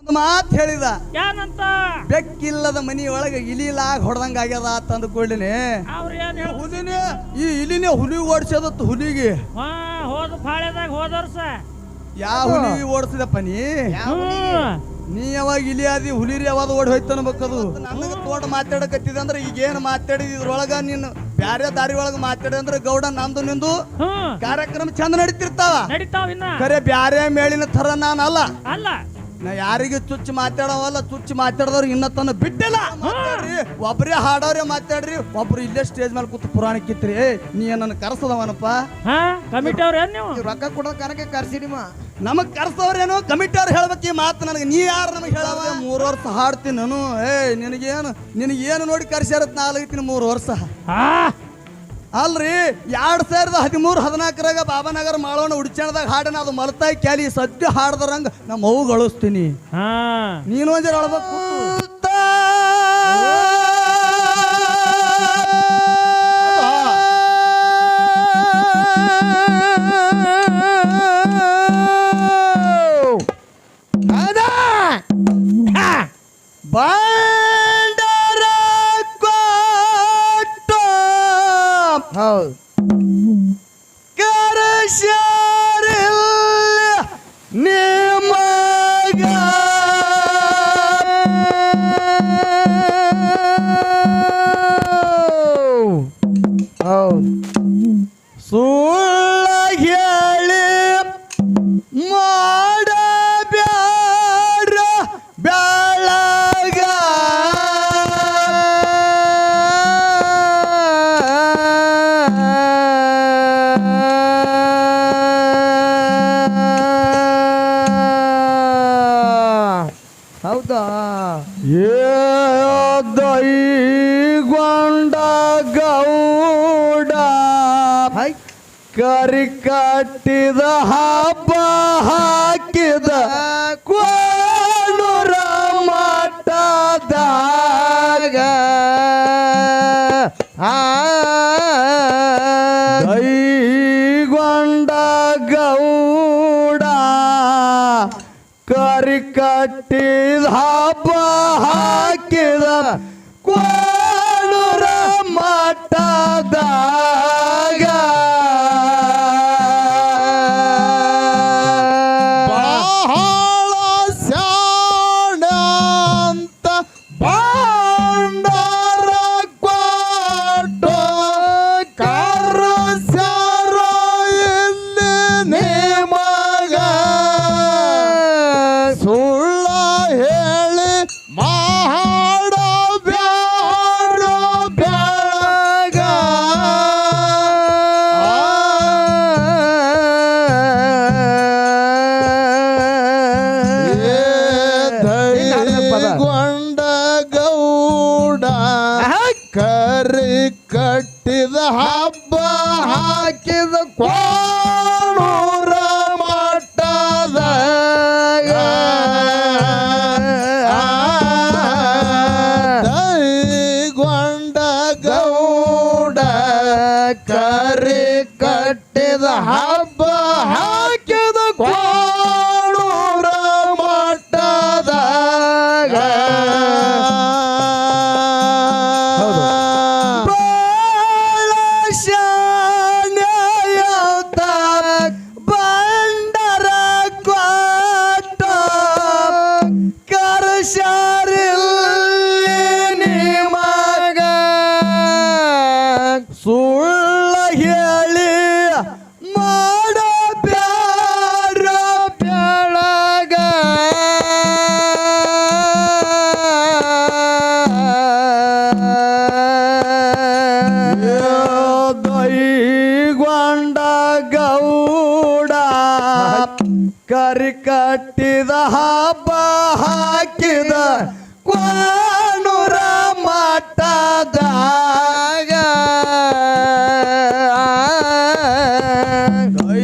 ಒಂದು ಮಾತು ಹೇಳಿದ. ಏನಂತ ಬೆಕ್ಕಿಲ್ಲದ ಮನಿ ಒಳಗೆ ಇಲಿಲಾಗ ಹೊಡೆದಂಗ ಆಗ್ಯದ ತಂದು ಕೂಡಲೇ ಅವ್ರ ಏನ್ ಹೇಳ ಹುಲಿನೇ ಈ ಇಲಿನೇ ಹುಲಿ ಓಡಿಸೋದತ್ತು ಹುಲಿಗೆ. ಹಾ ಹೋದ ಪಾಳ್ಯದಾಗ ಹೋದ ವರ್ಷ. ಯಾವ ಹುಲಿ ಓಡಿಸಿದಪ್ಪ ನೀ? ನೀ ಯಾವಾಗ ಇಲಿ ಆದಿ ಹುಲಿರಿ ಯಾವಾಗ ಓಡಿ ಹೋಯ್ತು ಅನ್ಬೇಕದು? ನನಗೆ ತೋಟ ಮಾತಾಡಕತ್ತಿದ ಅಂದ್ರೆ ಈಗೇನು ಮಾತಾಡಿದ? ಇದ್ರೊಳಗ ನೀನು ಬ್ಯಾರೆ ದಾರಿ ಒಳಗ ಮಾತಾಡಿ ಅಂದ್ರೆ ಗೌಡ ನಂದು ನಿಂದು ಕಾರ್ಯಕ್ರಮ ಚಂದ ನಡೀತಿರ್ತಾವ. ನಡೀತಾವ ಇನ್ನ. ಖರೆ ಬ್ಯಾರೆ ಮೇಳಿನ ಥರ ನಾನಲ್ಲ. ಅಲ್ಲ. ನಾ ಯಾರಿಗೆ ತುಚ್ಚು ಮಾತಾಡವಲ್ಲ ತುಚ್ಚು ಮಾತಾಡದವ್ರು ಇನ್ನ ತನ್ನ ಬಿಟ್ಟಿಲ್ಲ. ಮಾತಾಡ್ರಿ ಒಬ್ರೇ ಹಾಡೋರೇ ಮಾತಾಡ್ರಿ ಒಬ್ರು ಇಲ್ಲೇ ಸ್ಟೇಜ್ ಮೇಲೆ ಕೂತು ಪುರಾಣ ಕಿತ್ರಿ ಏ ನೀ ನನ್ನ ಕರ್ಸದವನಪ್ಪ? ಹಾ ಕಮಿಟಿ ಅವ್ರ ಏನ್ ನೀವು? ರೊಕ್ಕ ಕೊಡೋ ಕನಕ ಕರ್ಸಿಡಿಮ. ನಮಗ್ ಕರ್ಸವ್ರೇನು ಕಮಿಟಿ ಅವ್ರು ಹೇಳ್ಬೇಕು ಈ ಮಾತು ನನಗೆ. ನೀ ಯಾರು ನಮಗೆ ಹೇಳವ? ಮೂರು ವರ್ಷ ಹಾಡ್ತೀನಿ ನಾನು. ಏ ನಿನಗೇನು ನಿನಗೇನು ನೋಡಿ ಕರ್ಸ್ಯಾರತ್ ನಾಲ್ಕೈತೀನಿ ಮೂರು ವರ್ಷ. ಹಾ ಅಲ್ರಿ ಎರಡು ಸಾವಿರದ ಹದಿಮೂರು ಹದಿನಾಲ್ಕರಾಗ ಬಾಬಾನಗರ ಮಾಡೋಣ ಉಡ್ಚಾಣದಾಗ ಹಾಡನ ಅದು ಮಲ್ತಾಯಿ ಕ್ಯಾಲಿ ಸದ್ಯ ಹಾಡದ್ರಂಗ ನಮ್ಮ ಅವು ಗಳಿಸ್ತೀನಿ. ಹಾ. ನೀನು ಒಂಜರ ಅಳ್ಬೇಕು ನಿಮಗ ಹೌದಾ? ದೈಗೊಂಡ ಗೌಡ ಕರಿ ಕಟ್ಟಿದ ಹಬ್ಬ ಕರಿ ಕಟ್ಟಿದ ಹಬ್ಬ ಹಾಕಿದ ಕೋಣುರ ಮಠದಾಗ ಕರಿ ಕಟ್ಟಿದ ಹಬ್ಬ ಹಾಕಿದ ಕ್ವಾನುರ ಮಠದಾಗ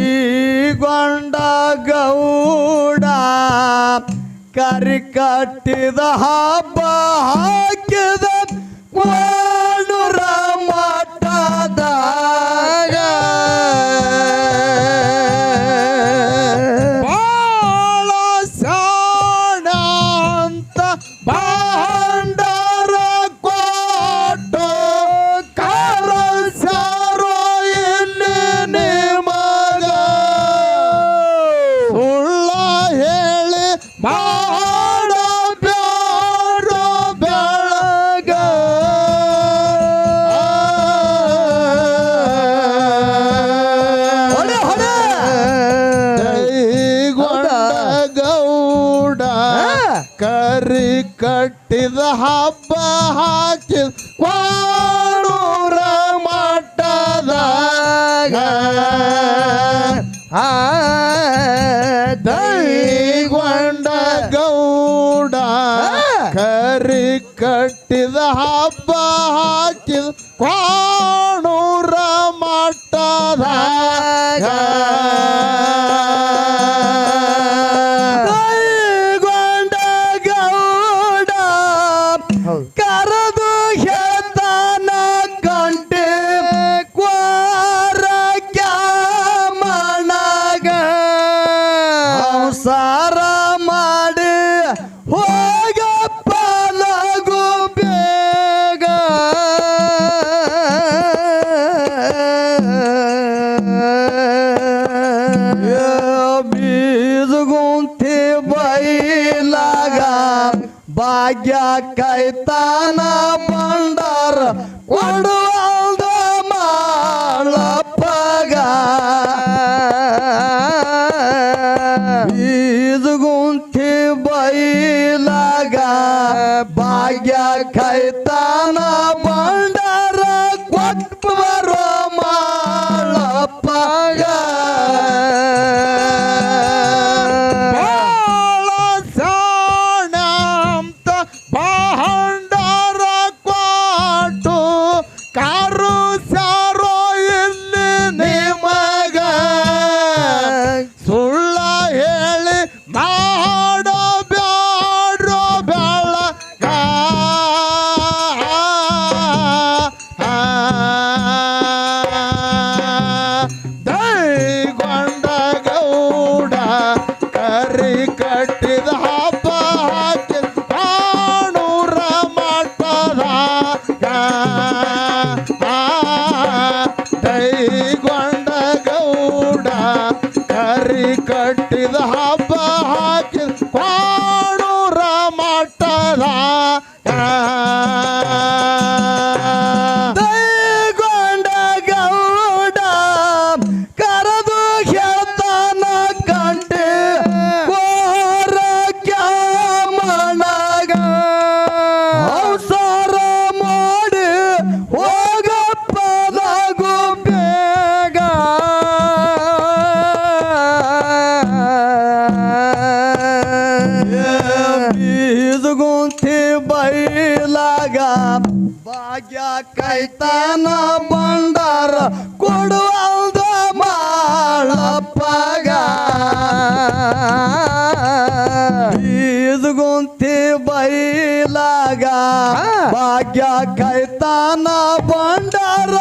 ಕೈಗೊಂಡ ಗೌಡ ಕರಿ ಕಟ್ಟಿದ ಹಬ್ಬ ಮರಿ ಕಟ್ಟಿದ ಹಬ್ಬ ಹಾಕಿದ ಕೋಣೂರ ಮಟ್ಟದ ದೈಗೊಂಡ ಗೌಡ ಕರಿ ಕಟ್ಟಿದ ಹಬ್ಬ ಹಾಕಿದ ಕೋಣೂರ ಮಟ್ಟದ ಬೈಲಾಗ ಭಾಗ್ಯ ಕೈತಾನ ಬಂಡಾರ ಕೊಡುವಲ್ದ ಮಾಡಪ್ಪಗ ಈದ್ಗುಂತಿ ಬೈಲಾಗ ಭಾಗ್ಯ ಕೈತಾನ ಬಂಡಾರ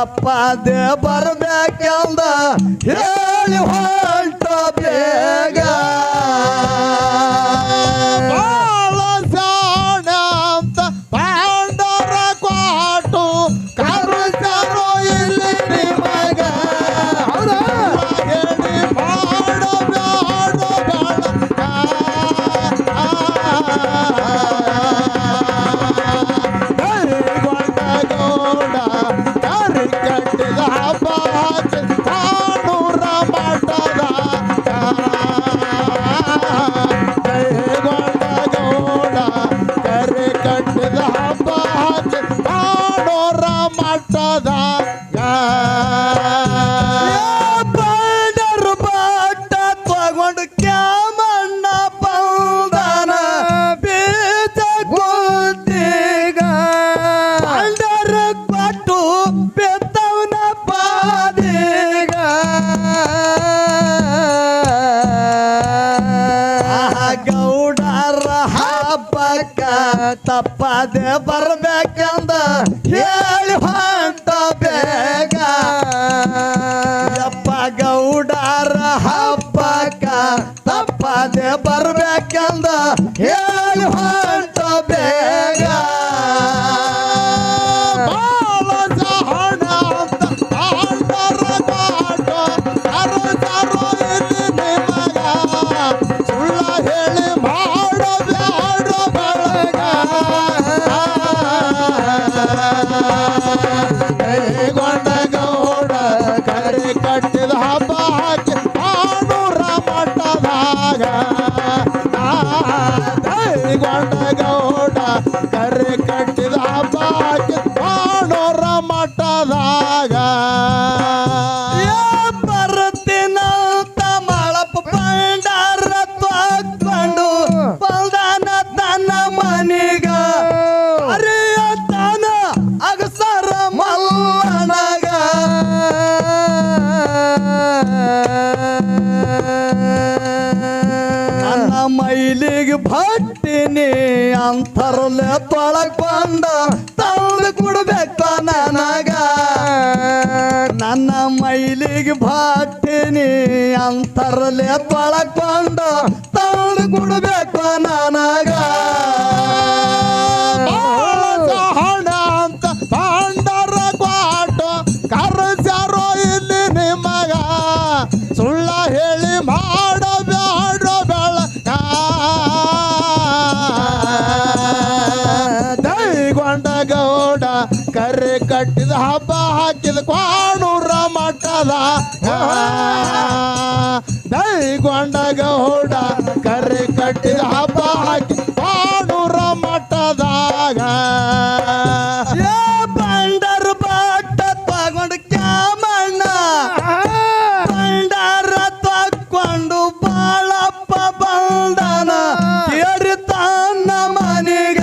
ತಪ್ಪದೆ ಬರ್ಬೇಕೆಂದ ಹೇಳಿ ಹೊಂಟಬೇಕು ತಪ್ಪದೆ ಬರ್ಬೇಕಂದ ಹೇಳಿ ಹಂತ ಬೇಗ. ಅಪ್ಪ ಗೌಡರ ಹಬ್ಬಕ್ಕ ತಪ್ಪದೆ ಬರ್ಬೇಕಂದ ಹೇಳಿ ಮೈಲಿಗೆ ಬಾತೀನಿ ಅಂತರಲೆ ಬಳಕೊಂಡು ತಗೊಂಡು ಕೊಡ್ಬೇಕು ನನಗ. ಗೌಡದ ಗೊಂಡ ಗೌಡ ಕರೆ ಕಟ್ಟಿದ ಹಬ್ಬ ಹಾಕಿ ಬಾಣೂರ ಮಟ್ಟದಾಗ ಬಂಡರ್ ಬಟ್ಟ ತಗೊಂಡು ಕ್ಯಾಮಣ್ಣ. ಬಂಡರ ತಕ್ಕೊಂಡು ಬಾಳಪ್ಪ ಬಂದನ. ಕೇಳಿತಾನ ಮನೆಗ.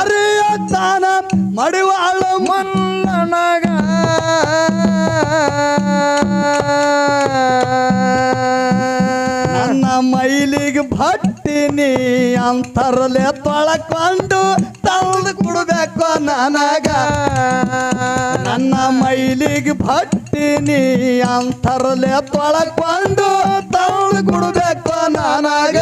ಅರಿಯತಾನ ಮಡಿವಾಳ ಮಣ್ಣನಗ ನನ್ನ ಮೈಲಿಗೆ ಭಟ್ಟಿನಿ ಅಂತರಲೆ ತೊಳಕೊಂಡು ತಂದು ಕೊಡಬೇಕು ನನಗ. ನನ್ನ ಮೈಲಿಗೆ ಭಟ್ಟಿನಿ ಅಂತರಲೆ ತೊಳಕೊಂಡು ತಂದು ಕೊಡಬೇಕು ನನಗ.